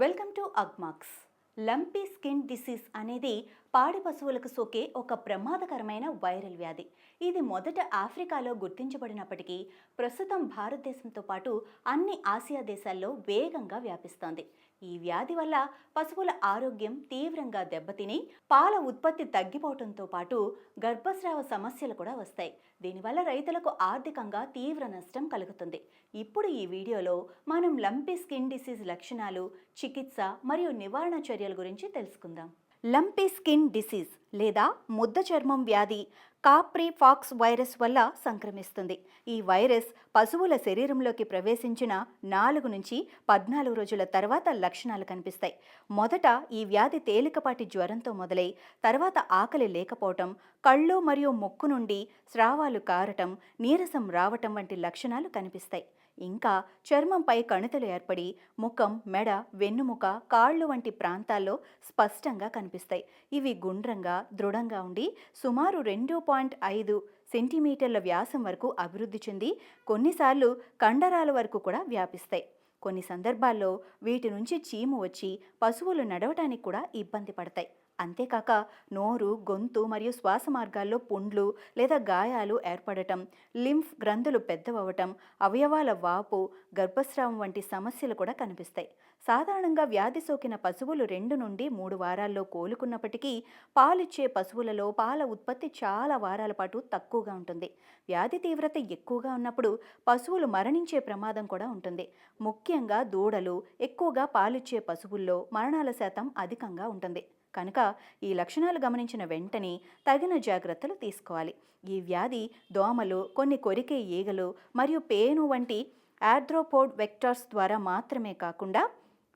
Welcome to Agmax. Lumpy skin disease అనేది పాడి పశువులకు సోకే ఒక ప్రమాదకరమైన వైరల్ వ్యాధి. ఇది మొదట ఆఫ్రికాలో గుర్తించబడినప్పటికీ ప్రస్తుతం భారతదేశంతో పాటు అన్ని ఆసియా దేశాల్లో వేగంగా వ్యాపిస్తోంది. ఈ వ్యాధి వల్ల పశువుల ఆరోగ్యం తీవ్రంగా దెబ్బతిని పాల ఉత్పత్తి తగ్గిపోవడంతో పాటు గర్భస్రావ సమస్యలు కూడా వస్తాయి. దీనివల్ల రైతులకు ఆర్థికంగా తీవ్ర నష్టం కలుగుతుంది. ఇప్పుడు ఈ వీడియోలో మనం లంపీ స్కిన్ డిసీజ్ లక్షణాలు చికిత్స మరియు నివారణ చర్యల గురించి తెలుసుకుందాం. లంపీ స్కిన్ డిసీజ్ లేదా ముద్ద చర్మం వ్యాధి కాప్రీ ఫాక్స్ వైరస్ వల్ల సంక్రమిస్తుంది. ఈ వైరస్ పశువుల శరీరంలోకి ప్రవేశించిన నాలుగు నుంచి పద్నాలుగు రోజుల తర్వాత లక్షణాలు కనిపిస్తాయి. మొదట ఈ వ్యాధి తేలికపాటి జ్వరంతో మొదలై తర్వాత ఆకలి లేకపోవటం కళ్ళు మరియు ముక్కు నుండి స్రావాలు కారటం నీరసం రావటం వంటి లక్షణాలు కనిపిస్తాయి. ఇంకా చర్మంపై కణితలు ఏర్పడి ముఖం మెడ వెన్నుముక కాళ్ళు వంటి ప్రాంతాల్లో స్పష్టంగా కనిపిస్తాయి. ఇవి గుండ్రంగా దృఢంగా ఉండి సుమారు రెండు పాయింట్ ఐదు సెంటీమీటర్ల వ్యాసం వరకు అభివృద్ధి చెంది కొన్నిసార్లు కండరాల వరకు కూడా వ్యాపిస్తాయి. కొన్ని సందర్భాల్లో వీటి నుంచి చీము వచ్చి పశువులు నడవటానికి కూడా ఇబ్బంది పడతాయి. అంతేకాక నోరు గొంతు మరియు శ్వాస మార్గాల్లో పుండ్లు లేదా గాయాలు ఏర్పడటం లింఫ్ గ్రంథులు పెద్దవవటం అవయవాల వాపు గర్భస్రావం వంటి సమస్యలు కూడా కనిపిస్తాయి. సాధారణంగా వ్యాధి సోకిన పశువులు రెండు నుండి మూడు వారాల్లో కోలుకున్నప్పటికీ పాలిచ్చే పశువులలో పాల ఉత్పత్తి చాలా వారాల పాటు తక్కువగా ఉంటుంది. వ్యాధి తీవ్రత ఎక్కువగా ఉన్నప్పుడు పశువులు మరణించే ప్రమాదం కూడా ఉంటుంది. ముఖ్యంగా దూడలు ఎక్కువగా పాలిచ్చే పశువుల్లో మరణాల శాతం అధికంగా ఉంటుంది. కనుక ఈ లక్షణాలు గమనించిన వెంటనే తగిన జాగ్రత్తలు తీసుకోవాలి. ఈ వ్యాధి దోమలు కొన్ని కొరికే ఈగలు మరియు పేను వంటి ఆర్థ్రోపోడ్ వెక్టార్స్ ద్వారా మాత్రమే కాకుండా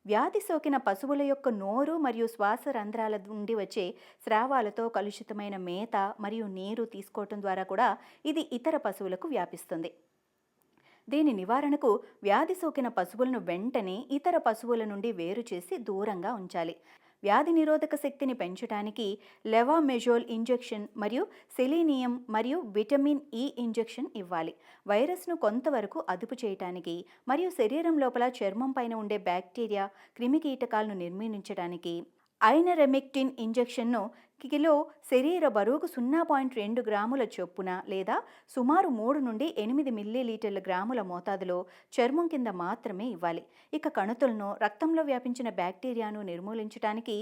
వ్యాధి సోకిన పశువుల యొక్క నోరు మరియు శ్వాస రంధ్రాల నుండి వచ్చే స్రావాలతో కలుషితమైన మేత మరియు నీరు తీసుకోవటం ద్వారా కూడా ఇది ఇతర పశువులకు వ్యాపిస్తుంది. దీని నివారణకు వ్యాధి సోకిన పశువులను వెంటనే ఇతర పశువుల నుండి వేరు చేసి దూరంగా ఉంచాలి. వ్యాధి నిరోధక శక్తిని పెంచడానికి లెవామెజోల్ ఇంజెక్షన్ మరియు సెలీనియం మరియు విటమిన్ ఈ ఇంజెక్షన్ ఇవ్వాలి. వైరస్ను కొంతవరకు అదుపు చేయటానికి మరియు శరీరం లోపల చర్మం పైన ఉండే బ్యాక్టీరియా క్రిమికీటకాలను నిర్మూలించడానికి ఐనరెమిక్టిన్ ఇంజెక్షన్ను కిలో శరీర బరువుకు సున్నా పాయింట్ రెండు గ్రాముల చొప్పున లేదా సుమారు మూడు నుండి ఎనిమిది మిల్లీలీటర్ల గ్రాముల మోతాదులో చర్మం కింద మాత్రమే ఇవ్వాలి. ఇక కణుతులను రక్తంలో వ్యాపించిన బ్యాక్టీరియాను నిర్మూలించడానికి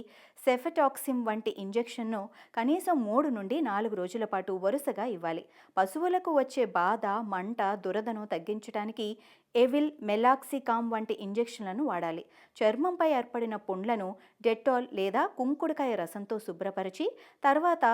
సెఫటాక్సిమ్ వంటి ఇంజెక్షన్ను కనీసం మూడు నుండి నాలుగు రోజుల పాటు వరుసగా ఇవ్వాలి. పశువులకు వచ్చే బాధ మంట దురదను తగ్గించడానికి ఎవిల్ మెలాక్సికామ్ వంటి ఇంజెక్షన్లను వాడాలి. చర్మంపై ఏర్పడిన పుండ్లను డెటాల్ లేదా కుంకుడుకాయ రసంతో శుభ్రపరిచి తర్వాత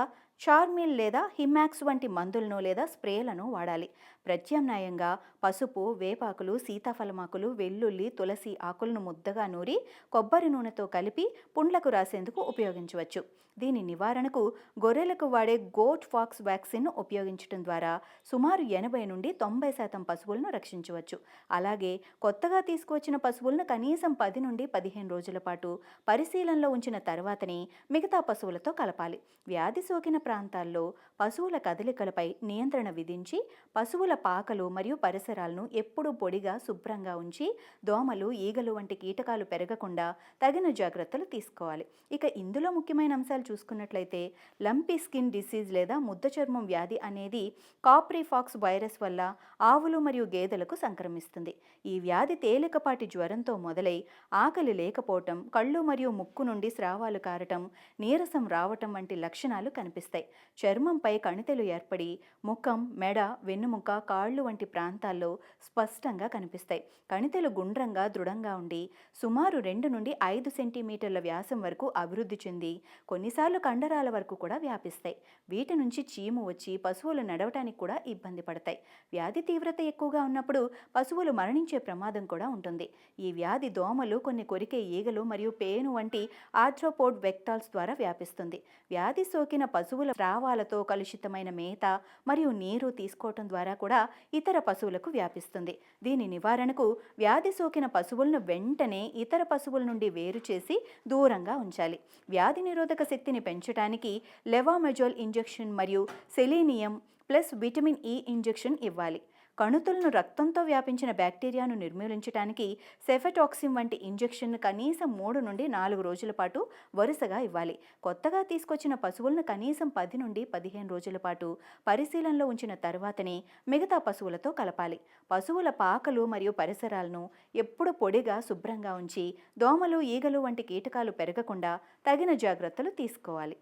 చార్మిల్ లేదా హిమాక్స్ వంటి మందులను లేదా స్ప్రేలను వాడాలి. ప్రత్యామ్నాయంగా పసుపు వేపాకులు సీతాఫలమాకులు వెల్లుల్లి తులసి ఆకులను ముద్దగా నూరి కొబ్బరి నూనెతో కలిపి పుండ్లకు రాసేందుకు ఉపయోగించవచ్చు. దీని నివారణకు గొర్రెలకు వాడే గోట్ ఫాక్స్ వ్యాక్సిన్ను ఉపయోగించడం ద్వారా సుమారు ఎనభై నుండి తొంభై శాతం పశువులను రక్షించవచ్చు. అలాగే కొత్తగా తీసుకువచ్చిన పశువులను కనీసం పది నుండి పదిహేను రోజుల పాటు పరిశీలనలో ఉంచిన తర్వాతనే మిగతా పశువులతో కలపాలి. వ్యాధి సోకిన ప్రాంతాల్లో పశువుల కదలికలపై నియంత్రణ విధించి పశువుల పాకలు మరియు పరిసరాలను ఎప్పుడూ పొడిగా శుభ్రంగా ఉంచి దోమలు ఈగలు వంటి కీటకాలు పెరగకుండా తగిన జాగ్రత్తలు తీసుకోవాలి. ఇక ఇందులో ముఖ్యమైన అంశాలు చూసుకున్నట్లయితే లంపీ స్కిన్ డిసీజ్ లేదా ముద్ద చర్మం వ్యాధి అనేది కాప్రీఫాక్స్ వైరస్ వల్ల ఆవులు మరియు గేదెలకు సంక్రమిస్తుంది. ఈ వ్యాధి తేలికపాటి జ్వరంతో మొదలై ఆకలి లేకపోవటం కళ్ళు మరియు ముక్కు నుండి స్రావాలు కారటం నీరసం రావటం వంటి లక్షణాలు కనిపిస్తాయి. చర్మంపై కణితలు ఏర్పడి ముఖం మెడ వెన్నుముక కాళ్ళు వంటి ప్రాంతాల్లో స్పష్టంగా కనిపిస్తాయి. కణితలు గుండ్రంగా దృఢంగా ఉండి సుమారు రెండు నుండి ఐదు సెంటీమీటర్ల వ్యాసం వరకు అభివృద్ధి చెంది కొన్నిసార్లు కండరాల వరకు కూడా వ్యాపిస్తాయి. వీటి నుంచి చీము వచ్చి పశువులు నడవటానికి కూడా ఇబ్బంది పడతాయి. వ్యాధి తీవ్రత ఎక్కువగా ఉన్నప్పుడు పశువులు మరణించే ప్రమాదం కూడా ఉంటుంది. ఈ వ్యాధి దోమలు కొన్ని కొరికే ఈగలు మరియు పేను వంటి ఆర్థ్రోపోడ్ వెక్టాల్స్ ద్వారా వ్యాపిస్తుంది. వ్యాధి సోకిన పశువుల స్రావాలతో కలుషితమైన మేత మరియు నీరు తీసుకోవటం ద్వారా కూడా ఇతర పశువులకు వ్యాపిస్తుంది. దీని నివారణకు వ్యాధి సోకిన పశువులను వెంటనే ఇతర పశువుల నుండి వేరు చేసి దూరంగా ఉంచాలి. వ్యాధి నిరోధక శక్తిని పెంచడానికి లెవామెజోల్ ఇంజెక్షన్ మరియు selenium plus vitamin E injection ఇవ్వాలి. కణుతులను రక్తంతో వ్యాపించిన బ్యాక్టీరియాను నిర్మూలించడానికి సెఫెటాక్సిన్ వంటి ఇంజెక్షన్ను కనీసం మూడు నుండి నాలుగు రోజుల పాటు వరుసగా ఇవ్వాలి. కొత్తగా తీసుకొచ్చిన పశువులను కనీసం పది నుండి పదిహేను రోజుల పాటు పరిశీలనలో ఉంచిన తర్వాతనే మిగతా పశువులతో కలపాలి. పశువుల పాకలు మరియు పరిసరాలను ఎప్పుడు పొడిగా శుభ్రంగా ఉంచి దోమలు ఈగలు వంటి కీటకాలు పెరగకుండా తగిన జాగ్రత్తలు తీసుకోవాలి.